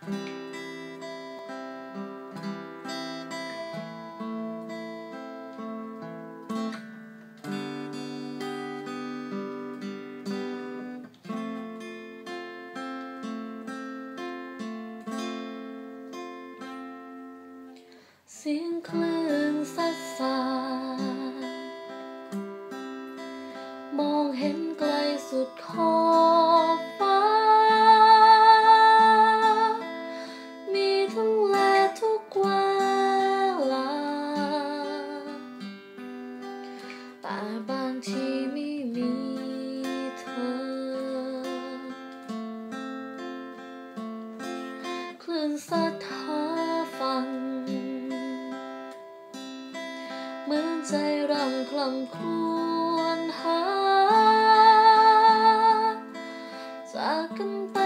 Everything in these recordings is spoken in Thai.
เสียงคลื่นซัดสามองเห็นไกลสุดขอบ สัทธาฟัง เหมือนใจรังคลำครวนหา จากกันไ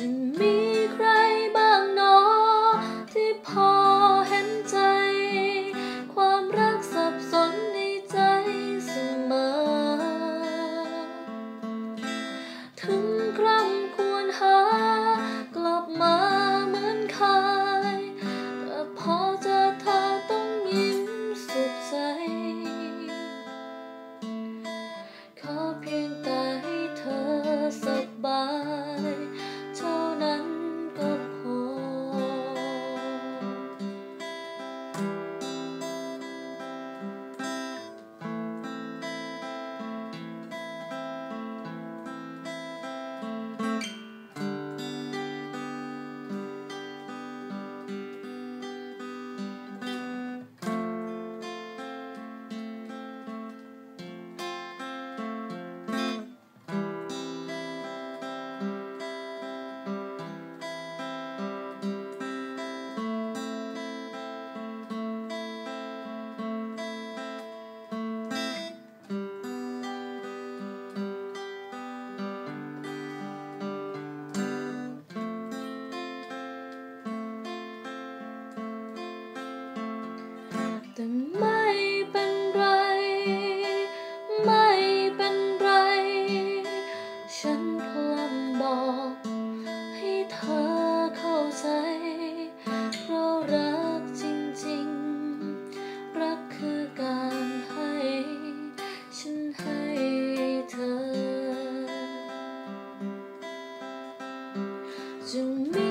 imagine to me.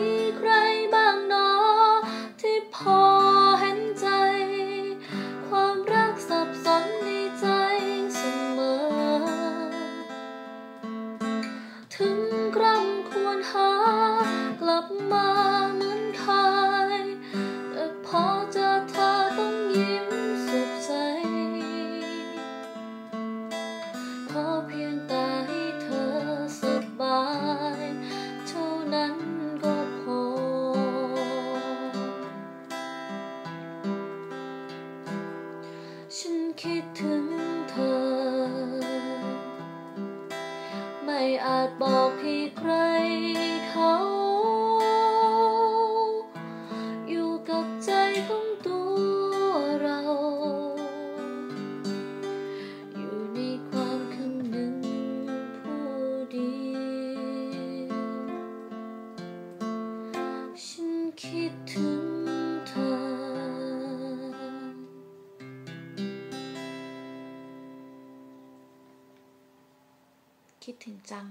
ไม่อาจบอกให้ใครเขา คิดถึงจัง